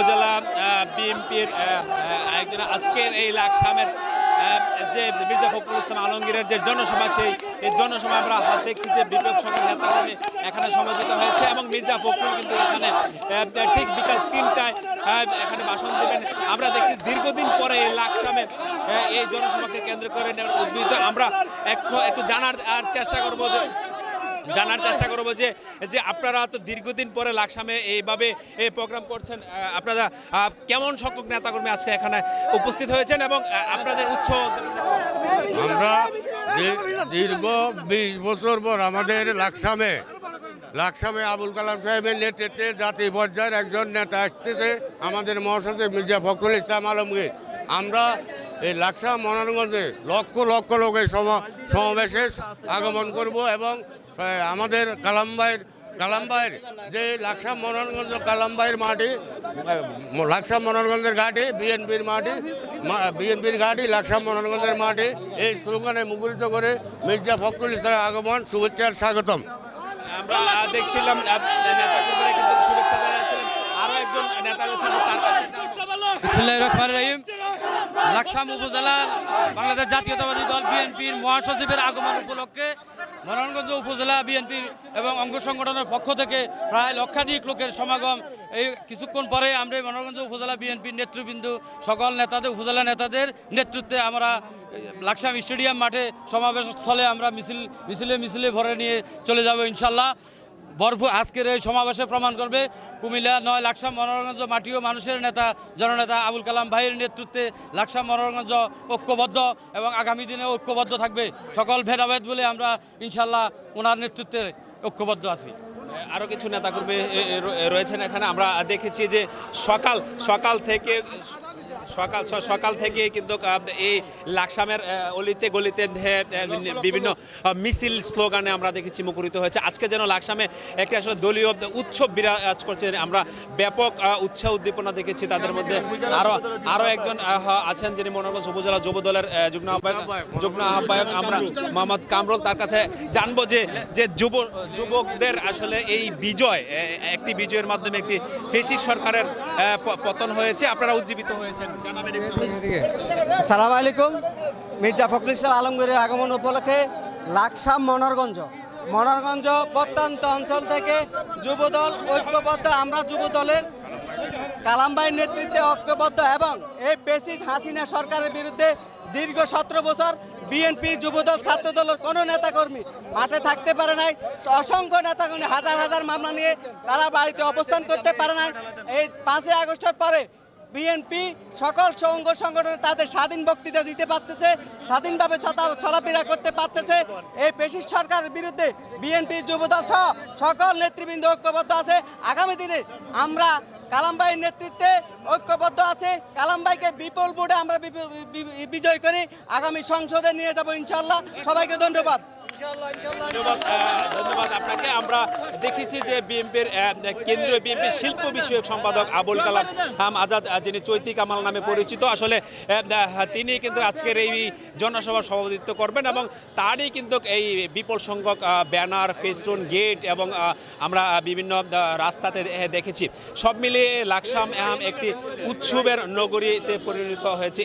উপজেলা বিএনপির একজন আজকের এই লাকসামের যে মির্জা ফখরুল ইসলাম আলমগীরের যে জনসভা, সেই, এই জনসভা আমরা হাত দেখছি যে বিপ্লব সংঘের নেতাকর্মী এখানে সমবেত হয়েছে এবং মির্জা ফখরুল কিন্তু এখানে ঠিক বিকাল তিনটায় এখানে ভাষণ দেবেন। আমরা দেখছি দীর্ঘদিন পরে এই লাকসামে এই জনসভাকে কেন্দ্র করে উদ্বৃত্ত আমরা একটু একটু জানার আর চেষ্টা করব যে জানার চেষ্টা করব যে যে আপনারা তো দীর্ঘদিন পরে লাকসামে এইভাবে এই প্রোগ্রাম করছেন আপনারা কেমন সংখ্যক নেতাকর্মী আজকে এখানে উপস্থিত হয়েছেন এবং আপনাদের উৎস আমরা দীর্ঘ বিশ বছর পর আমাদের লাকসামে লাকসামে আবুল কালাম সাহেবের নেতৃত্বে জাতি পর্যায়ের একজন নেতা আসতেছে, আমাদের মহাসচিব মির্জা ফখরুল ইসলাম আলমগীর। আমরা এই লাকসাম মনোরঞ্জনে লক্ষ লক্ষ লোকের সম- সমাবেশে আগমন করব এবং আমাদের কালামবাইয়ের কালামবাইয়ের যে লাকসাম মনোরঞ্জ কালামবাইয়ের মাটি আহ, লাকসাম মনোরঞ্জের ঘাটি বিএনপির মাটি বিএনপির ঘাটি লাকসাম মনোরঞ্জের মাটি এই স্লোগানে মুখরিত করে মির্জা ফখরুল ইসলামের আগমন শুভেচ্ছার স্বাগতম। আমরা দেখছিলাম আহ, শুভেচ্ছা আরও একজন নেতা রয়েছেন তার রহিম। লাকসাম উপজেলা, বাংলাদেশ জাতীয়তাবাদী দল, বিএনপির মহাসচিবের আগমন উপলক্ষে মনোহরগঞ্জ উপজেলা বিএনপির এবং অঙ্গ সংগঠনের পক্ষ থেকে প্রায় লক্ষাধিক লোকের সমাগম। এই কিছুক্ষণ পরে আমরা এই উপজেলা বিএনপির নেতৃবৃন্দ, সকল নেতাদের, উপজেলা নেতাদের নেতৃত্বে আমরা লাকসাম স্টেডিয়াম মাঠে সমাবেশ স্থলে আমরা মিছিল, মিছিলে মিছিলে ভরে নিয়ে চলে যাব ইনশাল্লাহ। ভরপুর আজকের এই সমাবেশে প্রমাণ করবে কুমিল্লা নয় লাকসাম মনোরঞ্জ মাটি ও মানুষের নেতা, জননেতা আবুল কালাম ভাইয়ের নেতৃত্বে লাকসাম মনোরঞ্জ ঐক্যবদ্ধ এবং আগামী দিনে ঐক্যবদ্ধ থাকবে। সকল ভেদাভেদ বলে আমরা ইনশাল্লাহ ওনার নেতৃত্বে ঐক্যবদ্ধ আছি। আরও কিছু নেতাকর্মী রয়েছেন এখানে। আমরা দেখেছি যে সকাল সকাল থেকে সকাল সকাল থেকে কিন্তু এই লাকসামের অলিতে গলিতে বিভিন্ন মিছিল স্লোগানে আমরা দেখেছি মুখরিত হয়েছে। আজকে যেন লাকসামে একটি আসলে দলীয় উৎসব বিরাজ করছে, আমরা ব্যাপক উৎসাহ উদ্দীপনা দেখেছি তাদের মধ্যে। আরও আরও একজন আছেন যিনি মনোরগঞ্জ উপজেলা যুব দলের যুগ্ম আহ্বায়ক যুগ্ম আহ্বায়ক আমরা মোহাম্মদ কামরুল। তার কাছে জানব যে যে যুব, যুবকদের আসলে এই বিজয় একটি বিজয়ের মাধ্যমে একটি ফেসিস সরকারের পতন হয়েছে। আপনারা উজ্জীবিত হয়েছেন। সালাম আলাইকুম। মির্জা ফখরুল ইসলাম আলমগীরের আগমন উপলক্ষে লাকসাম মনোরগঞ্জ। মনোরগঞ্জ প্রত্যন্ত অঞ্চল থেকে যুবদল ঐক্যবদ্ধ, আমরা যুবদলের কালামবাইয়ের নেতৃত্বে ঐক্যবদ্ধ এবং এই পেসিস হাসিনা সরকারের বিরুদ্ধে দীর্ঘ সতেরো বছর বিএনপি যুবদল, ছাত্রদলের কোনো নেতাকর্মী মাঠে থাকতে পারে নাই। অসংখ্য নেতাকর্মী, হাজার হাজার মামলা নিয়ে তারা বাড়িতে অবস্থান করতে পারে নাই। এই পাঁচই আগস্টের পরে বিএনপি সকল সঙ্গ সংগঠনে তাদের স্বাধীন বক্তৃতা দিতে পারতেছে, স্বাধীনভাবে চলাফেরা করতে পারতেছে। এই পেশিস সরকারের বিরুদ্ধে বিএনপি যুবদল সহ সকল নেতৃবৃন্দ ঐক্যবদ্ধ আছে। আগামী দিনে আমরা কালামবাইয়ের নেতৃত্বে ঐক্যবদ্ধ আছে। কালামবাইকে বিপুল ভোটে আমরা বিজয় করি। আগামী সংসদে নিয়ে যাব ইনশাল্লাহ সবাইকে ধন্যবাদ। ধন্যবাদ ধন্যবাদ। আপনাকে আমরা দেখেছি যে বিএনপির কেন্দ্রীয় বিএনপির শিল্প বিষয়ক সম্পাদক আবুল কালাম আজাদ যিনি চৈতি কামাল নামে পরিচিত। আসলে তিনি কিন্তু আজকের এই জনসভার সভাপতিত্ব করবেন এবং তারই কিন্তু এই বিপুল সংখ্যক ব্যানার ফেস্টুন গেট এবং আমরা বিভিন্ন রাস্তাতে দেখেছি। সব মিলিয়ে লাকসাম একটি উৎসবের নগরীতে পরিণত হয়েছে।